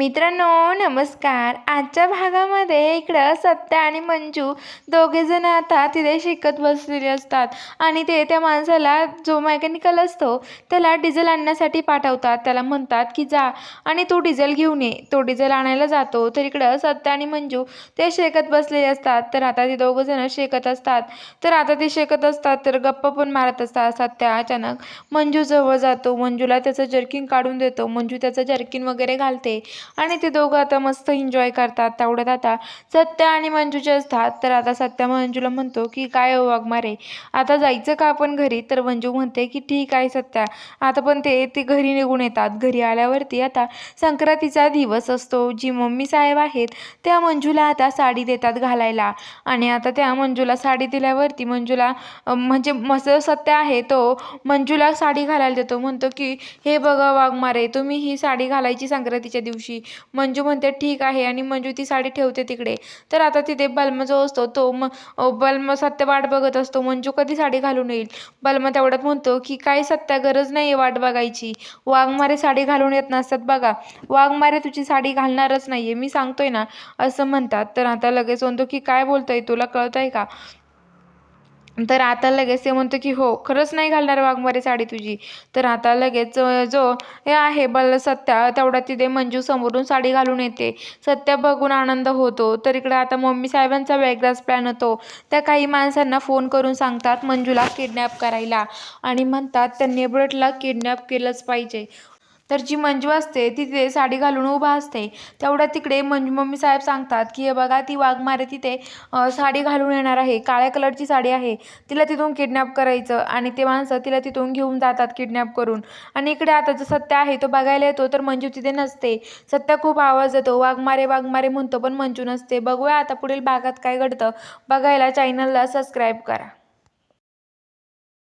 मित्रांनो नमस्कार. आजच्या भागामध्ये इकडं सत्या आणि मंजू दोघेजण आता तिथे शिकत बसलेले असतात आणि ते त्या माणसाला जो मेकॅनिकल असतो त्याला डिझेल आणण्यासाठी पाठवतात. त्याला म्हणतात की जा आणि तू डिझेल घेऊन ये. तो डिझेल आणायला जातो. तर इकडं सत्या आणि मंजू ते शेकत बसलेले असतात. तर आता ते दोघंजणं शेकत असतात. तर आता ते शेकत असतात तर गप्पा पण मारत असतात सत्या. अचानक मंजू जवळ जातो. मंजूला त्याचं जर्किंग काढून देतो. मंजू त्याचं जर्किन वगैरे घालते. आणि ते दोघं आता मस्त एन्जॉय करतात. तेवढ्यात आता सत्या आणि मंजूचे असतात. तर आता सत्या मंजूला म्हणतो की काय हो वाघ मारे आता जायचं का आपण घरी? तर मंजू म्हणते की ठीक आहे सत्या. आता पण ते ते घरी निघून येतात. घरी आल्यावरती आता संक्रांतीचा दिवस असतो. जी मम्मी साहेब आहेत त्या मंजूला आता साडी देतात घालायला. आणि आता त्या मंजूला साडी दिल्यावरती मंजूला म्हणजे मस्त सत्य आहे तो मंजूला साडी घालायला देतो. म्हणतो की हे बघा वाघमारे तुम्ही ही साडी घालायची संक्रांतीच्या दिवशी. मंजू म्हणते ठीक आहे. आणि मंजू ती साडी ठेवते तिकडे. तर आता तिथे बल्म जो असतो तो म बल्म सत्य वाट बघत असतो. मंजू कधी साडी घालून येईल? बल्म तेवढ्यात म्हणतो की काय सत्या गरज नाही आहे वाट बघायची. वाघमारे साडी घालून येत नसतात बघा. वाघमारे तुझी साडी घालणारच नाही आहे मी सांगतोय ना असं म्हणतात. तर आता लगेच म्हणतो की काय बोलतोय? तुला कळत आहे का? तर आता लगेच ते म्हणतो की हो खरंच नाही घालणार वाघमारे साडी तुझी. तर आता लगेच जो हे आहे बल सत्या तेवढा तिथे मंजू समोरून साडी घालून येते. सत्या बघून आनंद होतो. तर इकडे आता मम्मी साहेबांचा वेगळाच प्लॅन होतो. त्या काही माणसांना फोन करून सांगतात मंजूला किडनॅप करायला. आणि म्हणतात त्या नेबरटला किडनॅप केलंच पाहिजे. तर जी मंजू असते ती तिथे साडी घालून उभा असते. तेवढ्या तिकडे मंजू मम्मी साहेब सांगतात की हे बघा ती वाघमारे तिथे साडी घालून येणार आहे. काळ्या कलरची साडी आहे. तिला तिथून किडनॅप करायचं आणि ते माणसं तिला तिथून घेऊन जातात किडनॅप करून. आणि इकडे आता जो सत्य आहे तो बघायला येतो तर मंजू तिथे नसते. सत्य खूप आवाज येतो वाघमारे वाघमारे म्हणतो पण मंजू नसते. बघूया आता पुढील भागात काय घडतं. बघायला चॅनलला सबस्क्राईब करा.